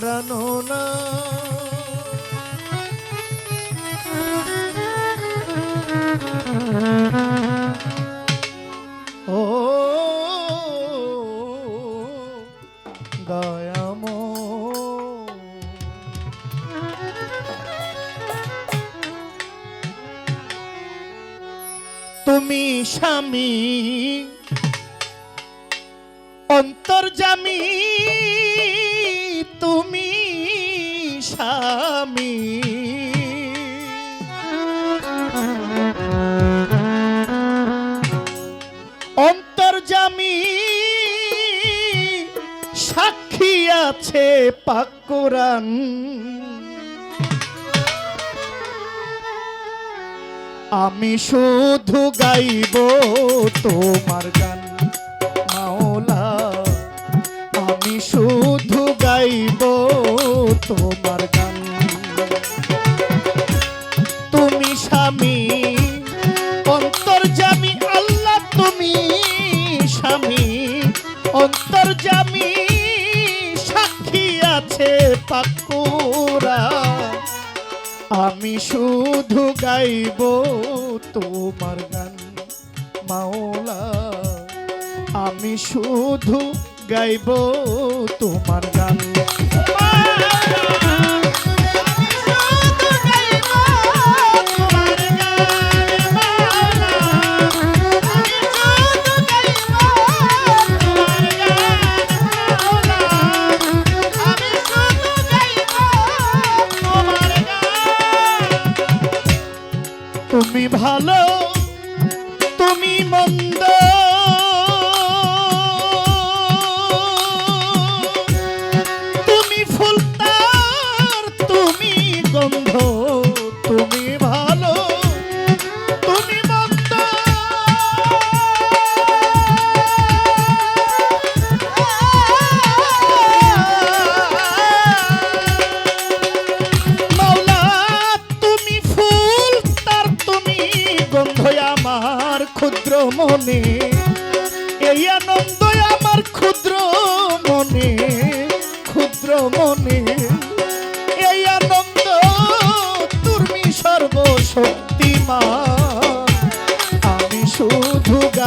প্রাণনা ও দয়াম তুমি স্বামী অন্তর্জামী অন্তর্জামী সাক্ষী আছে পাকুরান আমি শুধু গাইব তোমার গান মাওলা। আমি শুধু গাইব তোমার পাকুরা আমি শুধু গাইব তোমার গান মাওলা। আমি শুধু গাইব তোমার গান। ভালো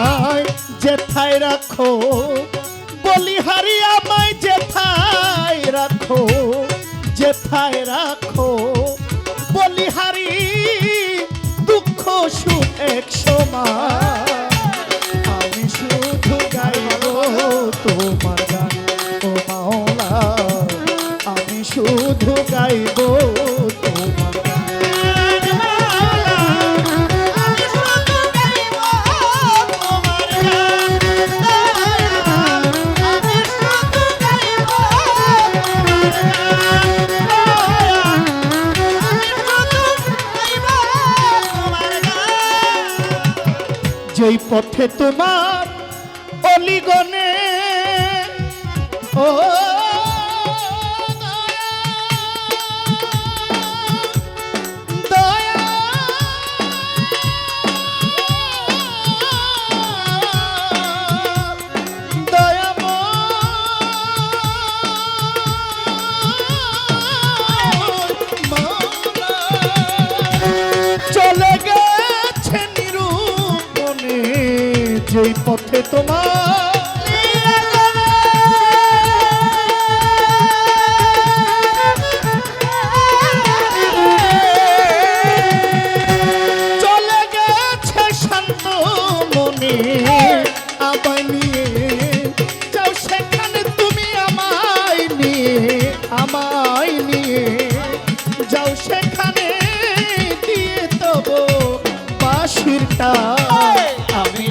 আমায় যেথায় রাখো। বলিহারি আমায় জেঠাই রাখো জেঠাই রাখো। বলিহারি দুঃখ সুখ এক সময়। পথে তোমার অলিগনে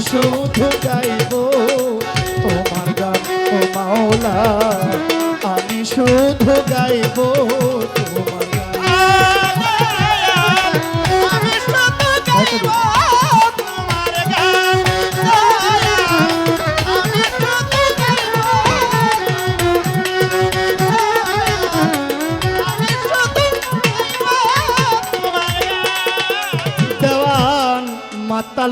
শুধু গাইব তোমার গান ও মাওলা। আমি শুধু গাইব তোমার মাতাল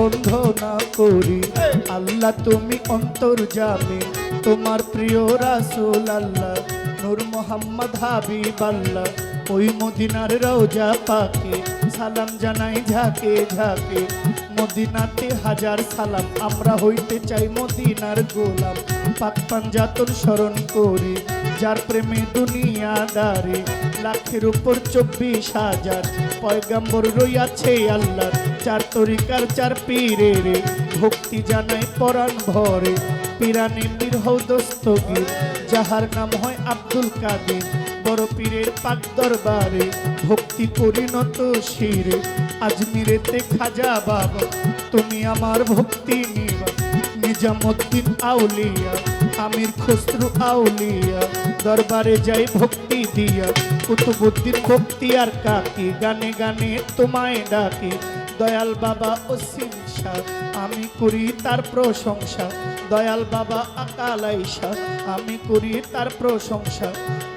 প্রথমে বন্ধনা করি আল্লাহ তুমি অন্তর যাবে তোমার প্রিয় রাসুল আল্লাহ নূর মোহাম্মদ হাবি আল্লাহ। ওই মদিনার রওজা পাকে সালাম জানাই ঝাঁকে ঝাঁকে মদিনাতে হাজার সালাম। আমরা হইতে চাই মদিনার গোলাম। পাক পাঞ্জাতন স্মরণ করি, যার প্রেমে দুনিয়া দারে লাখের উপর চব্বিশ হাজার পয়গাম্বর রইয়াছে আল্লাহ চার তরিকার চার পীরে রে ভক্তি জানাই পরাণ ভরে। পিরানি পীর হৌদস্তগীর যাহার নাম হয় আব্দুল কাদের। বড় পীরের পাক দরবারে ভক্তি পরিণত শিরে। আজমিরেতে খাজা বাবা, তুমি আমার ভক্তি নিবা। নিজামুদ্দিন আউলিয়া, আমির খসরু আউলিয়া, দরবারে যাই ভক্তি দিয়া। কুতুবুদ্দিন ভক্তি আর কাকি, গানে গানে তোমায় ডাকি। দয়াল বাবা অসীম শাহ আমি করি তার প্রশংসা। দয়াল বাবা আকাল আইসা আমি করি তার প্রশংসা।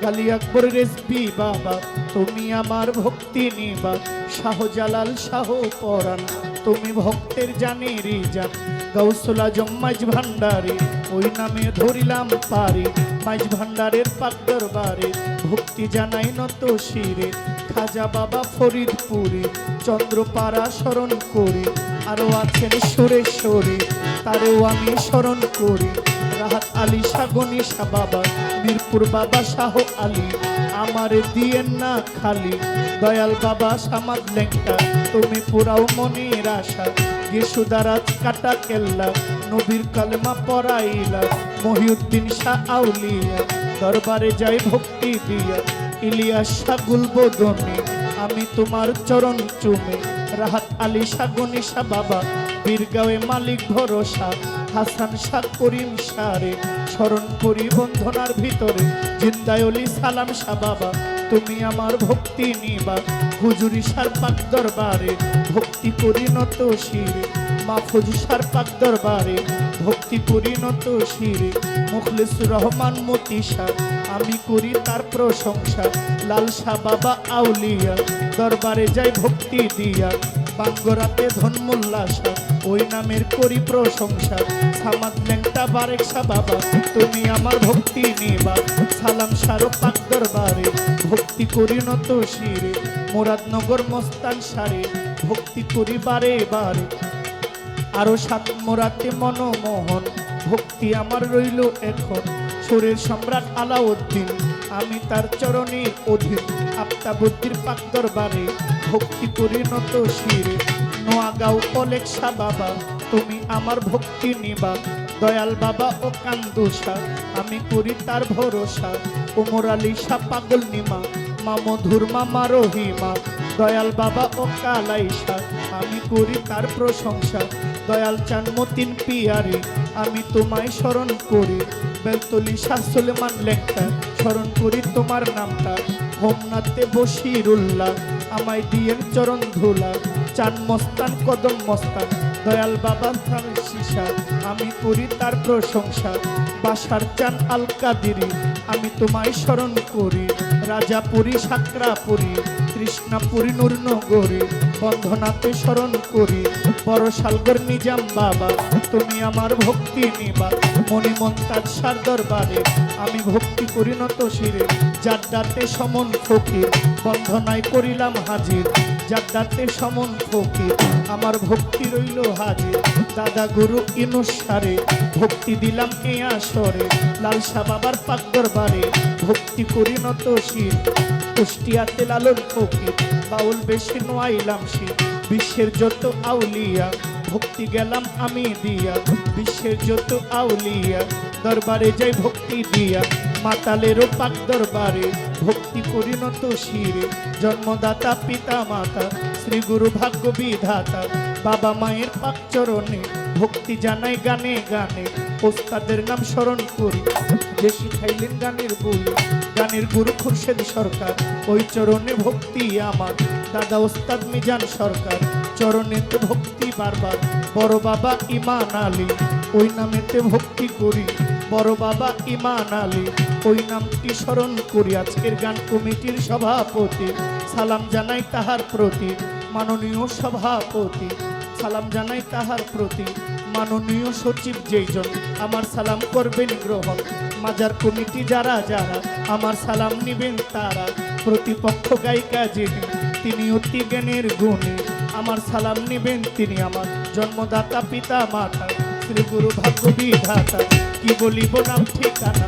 গালি আকবর রেসবি বাবা তুমি আমার ভক্তি নিবা, শাহজালাল শাহ পরাণ। তুমি ভক্তের জানি রিজান গৌসলা জম্মাজ ভান্ডারে, ওই নামে ধরিলাম পারি, মাইজ ভান্ডারের পাক দরবারে। ভক্তি জানাই নত শিরে, খাজা বাবা ফরিদপুরে, চন্দ্রপাড়া স্মরণ করি, আরও আছেন সুরেশ্বরী, তারেও আমি স্মরণ করি। রাহাত আলী সাগনি বাবা মিরপুর বাবা শাহ আলী, আমারে দিয়েন না খালি। দয়াল বাবা সামাদ লেংটা, তুমি পুরাও মনের আশা। গেসুদারাজ কাটা কেল্লা, নবীর কালেমা পড়াইলা। মহিউদ্দিন শাহ আউলিয়া, দরবারে যাই ভক্তি দিয়া। ইলিয়াস শাহ গুলবদনে, আমি তোমার চরণ চুমে। রাহাত আলী শাহ গনিশা বাবা বীরগাঁওয়ে মালিক ভরসা, হাসান শাহ করিম সারে, স্মরণ করি বন্ধনার ভিতরে, জিন্দায়লি সালাম শাহ বাবা, তুমি আমার ভক্তি নিবা, হুজুরি সার পাক দরবারে, ভক্তি পরিণত শিরে, মাহফুজ সার পাক দরবারে, ভক্তি পরিণত শিরে মুখলিসুর রহমান মতিশা আমি করি তার প্রশংসা, লাল শাহ বাবা আউলিয়া, দরবারে যাই ভক্তি দিয়া বাঙ্গরাতে ধনমুল্লাসা, ওই নামের করি প্রশংসা সামাদ ল্যাংটা বারেকসা বাবা তুমি আমার ভক্তি নিবা। সালাম সারো পাক দরবারে, ভক্তি করি নত শিরে। মুরাদনগর মস্তান সারে, ভক্তি করি বারে বারে। আরও সাত মোরাতে মনমোহন, ভক্তি আমার রইল এখন। সুরের সম্রাট আলাউদ্দিন, আমি তার চরণের অধীন। আপ্তাবুদ্ধির পাক দরবারে ভক্তি করি নত শিরে নোয়াগাঁও অলেকসা বাবা, তুমি আমার ভক্তি নিবা। দয়াল বাবা ও কান্দুসা আমি করি তার ভরসা। উমর আলী শাহ পাগল নিমা, মা মধুর মামা রহিমা। দয়াল বাবা ও কালাইসা আমি করি তার প্রশংসা। দয়াল চান মতিন পিয়ারে, আমি তোমায় স্মরণ করি। বেলতলি শাহ সুলেমান লেখা স্মরণ করি তোমার নামটা। হোমনাথে বসিরুল্লাহ আমায় দিয়েন চরণ ধুলা। চান মস্তান, কদম মস্তান, দয়াল বাবা থামের শিশা আমি করি তার প্রশংসা, বাসার চান আলকাদিরি। আমি তোমায় স্মরণ করি, রাজাপুরী, সাকরাপুরী, কৃষ্ণাপুরী নূরনগরী বন্ধনাতে স্মরণ করি। বড় সালগর নিজাম বাবা, তুমি আমার ভক্তি নিবা। মণিমন্তাজ সার দরবারে আমি ভক্তি করি শিরে। জাড্ডাতে সমন ফকির, বন্ধনায় করিলাম হাজির। জাড্ডাতে সমন ফকির, আমার ভক্তি রইল হাজির। দাদা গুরু ইনুসারে ভক্তি দিলাম এ আসরে। লালসা বাবার পাক দরবারে ভক্তি করি নত শির। কুষ্টিয়াতে লালন ফকির, বাউল বেশি নোয়াইলাম শির। বিশ্বের যত আউলিয়া, ভক্তি গেলাম আমি দিয়া। বিশ্বের যত আউলিয়া, দরবারে যাই ভক্তি দিয়া। মাতালেরও পাক দরবারে ভক্তি করি নত শিরে। জন্মদাতা, পিতা, মাতা, শ্রী গুরু ভাগ্য বিধাতা। বাবা মায়ের পাক চরণে ভক্তি জানাই গানে গানে। ওস্তাদের নাম স্মরণ করি। যে শিখাইলেন গানের বই গানের গুরু খুরশেদ সরকার, ওই চরণে ভক্তি আমার। দাদা ওস্তাদ মিজান সরকার চরণেতে ভক্তি বারবার। বড় বাবা ইমান আলী, ওই নামেতে ভক্তি করি। বড় বাবা ইমান আলী, ওই নামটি স্মরণ করি। আজকের গান কমিটির সভাপতি, সালাম জানাই তাহার প্রতি, মাননীয় সভাপতি। সালাম জানাই তাহার প্রতি, মাননীয় সচিব যেইজন, আমার সালাম করবেন গ্রহণ। মাজার কমিটি যারা যারা, আমার সালাম নিবেন তারা। প্রতিপক্ষ গায়িকা যিনি, তিনি অতি জ্ঞানের গুণী। আমার সালাম নিবেন তিনি আমার জন্মদাতা পিতা মাতা, শ্রী গুরু ভাগ্য বিধাতা কি বলিব নাম, ঠিকানা?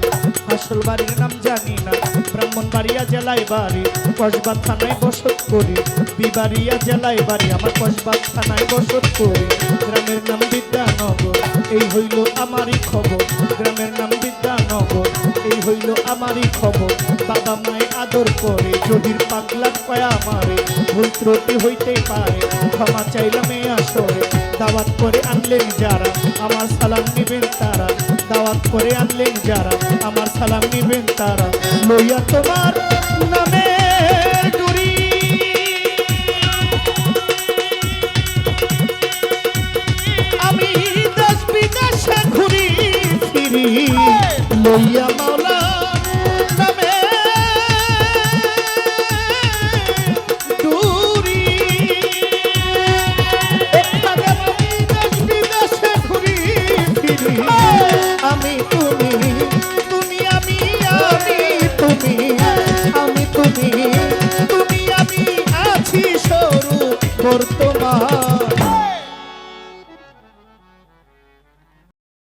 আসল বাড়ির নাম জানি না। ব্রাহ্মণবাড়িয়া জেলায় বাড়ি, কসবা থানায় বসত করি। বিবাড়িয়া জেলায় বাড়ি, আমার কসবা থানায় বসত করি। গ্রামের নাম বিদ্যানগর, এই হইল আমারই খবর। গ্রামের নাম হইল আমারই খবর। বাবা মায়ের আদর করে যদির পাগলা কয়া মারে। ভুল ত্রুটি হইতে পারে ক্ষমা চাইলাম এ আসরে। দাওয়াত করে আনলেন যারা আমার সালাম নিবেন তারা। দাওয়াত করে আনলেন যারা আমার সালাম নিবেন তারা। লইয়া তোমার নামে আমি দেশ বিদেশে ঘুরি ফিরি। লইয়া মাওলা তুমি তুমি